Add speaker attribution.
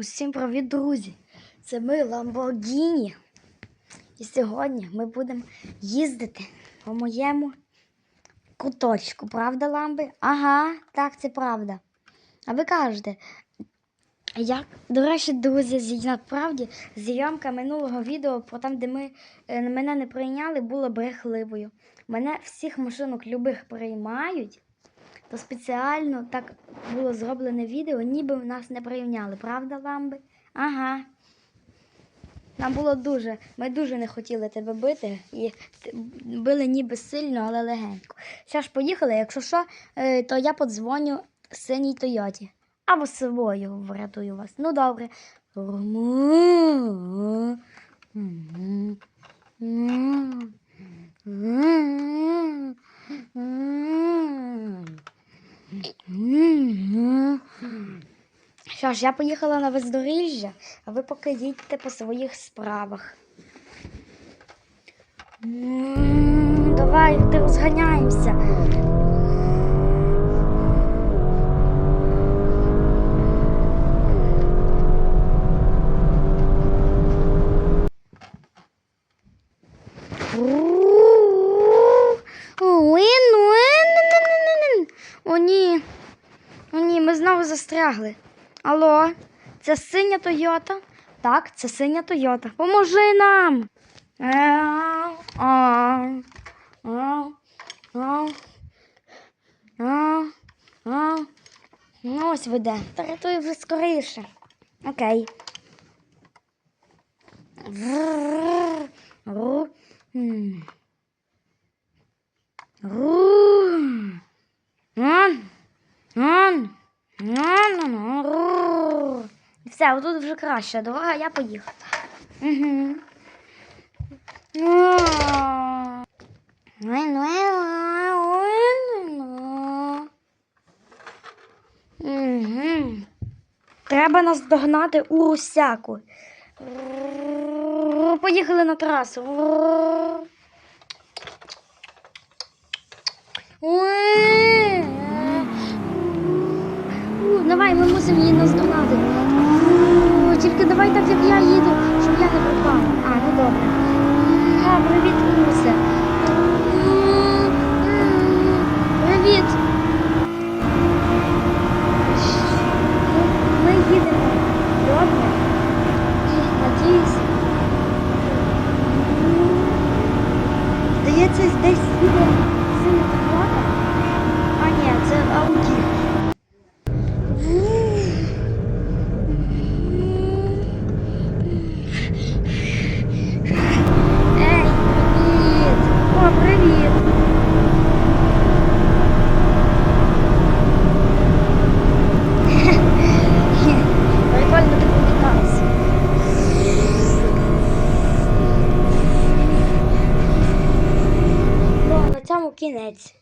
Speaker 1: Усім привіт, друзі! Це ми Lamborghini. І сьогодні ми будемо їздити по моєму куточку. Правда, ламби? Ага, так, це правда. А ви кажете, як, до речі, друзі, насправді зйомка минулого відео про там, де ми, е, мене не прийняли, була брехливою. Мене всіх машинок любих приймають, то спеціально так було зроблене відео, ніби нас не прийняли, правда, ламби? Ага. Нам було дуже, ми дуже не хотіли тебе бити і били ніби сильно, але легенько. Ще ж поїхали, якщо що, е, то я подзвоню синій Тойоті. Або з собою врятую вас. Ну добре. Що ж, я поїхала на бездоріжжя, а ви поки їдьте по своїх справах. М, Давай, ти розганяємося. О, ні. О, ні, ми знову застрягли. Алло, це синя Тойота? Так, це синя Тойота. Поможи нам. Ось веде. Та рятуй вже скоріше. Окей. Врррр. Все, отут вже краща дорога, я поїхала. Угу. Угу. Треба нас догнати у Русяку. Поїхали на трасу. Давай, ми мусимо її наздогнати. Тільки давай так, як я їду, щоб я не пропав. А, ну добре. О, привіт, Руся. Привіт. Ми їдемо. Добре. Надіюсь. Здається, десь їде синя Тойота. А ні, це Ауді. Ну, на цьому кінець.